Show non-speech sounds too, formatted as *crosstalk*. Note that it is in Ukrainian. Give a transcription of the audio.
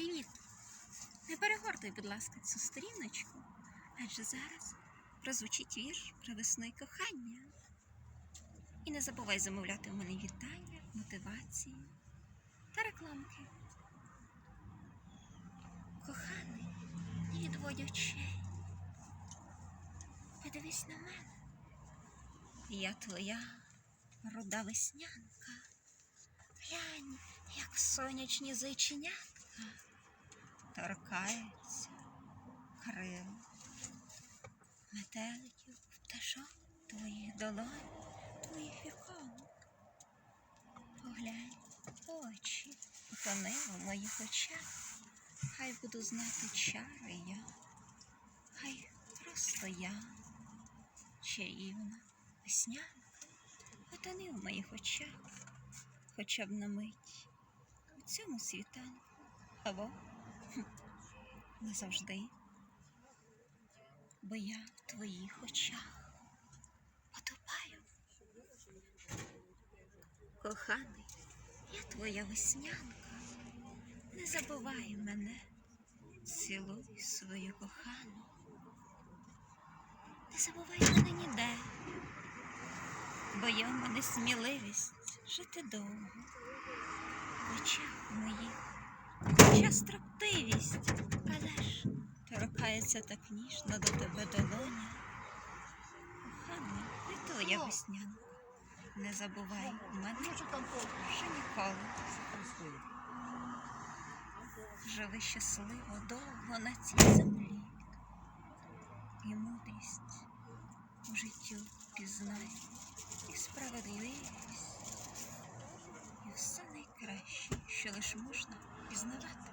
Привіт! Не перегортай, будь ласка, цю сторіночку, адже зараз прозвучить вірш про весну і кохання. І не забувай замовляти в мене вітання, мотивації та рекламки. Коханий, не відводь очей. Подивись на мене. Я твоя руда веснянка. Глянь, як сонячні зайченятка торкаються крил метеликів, пташок твоїх долонь, твоїх віконок. Поглянь очі, утони в моїх очах. Хай буду знати чари я, хай просто я, чаївна веснянка, утони в моїх очах, хоча б на мить у цьому світанку, або *laughs* назавжди, бо я в твоїх очах потопаю. Коханий, я твоя веснянка, не забувай мене, цілуй свою кохану, не забувай мене ніде, бо є в мене сміливість жити довго в очах моїх. Але ж торкається так ніжно до тебе долоня. Коханий, не твоя веснянка, не забувай мене вже ніколи. Живи щасливо довго на цій землі. І мудрість у життю пізнай, і справедливість, і все найкраще, що лиш можна пізнавати.